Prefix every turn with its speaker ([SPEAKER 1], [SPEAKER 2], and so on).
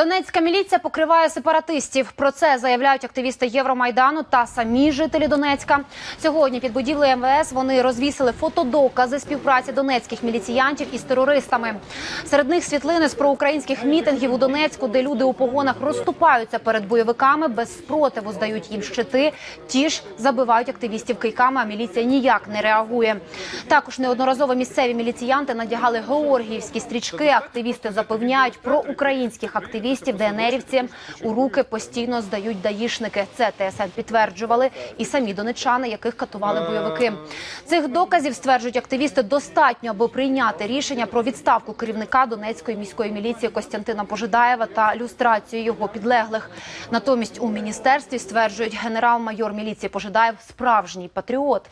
[SPEAKER 1] Донецька міліція покриває сепаратистів. Про це заявляють активісти Євромайдану та самі жителі Донецька. Сьогодні під будівлею МВС вони розвісили фотодокази співпраці донецьких міліціянтів із терористами. Серед них світлини з проукраїнських мітингів у Донецьку, де люди у погонах розступаються перед бойовиками, без спротиву здають їм щити. Ті ж забивають активістів кийками, а міліція ніяк не реагує. Також неодноразово місцеві міліціянти надягали георгіївські стрічки. Активісти запевняють про українських активістів ДНРівці у руки постійно здають даїшники. Це ТСН підтверджували і самі донечани, яких катували бойовики. Цих доказів стверджують активісти достатньо, аби прийняти рішення про відставку керівника Донецької міської міліції Костянтина Пожидаєва та люстрацію його підлеглих. Натомість у міністерстві стверджують генерал-майор міліції Пожидаєв справжній патріот.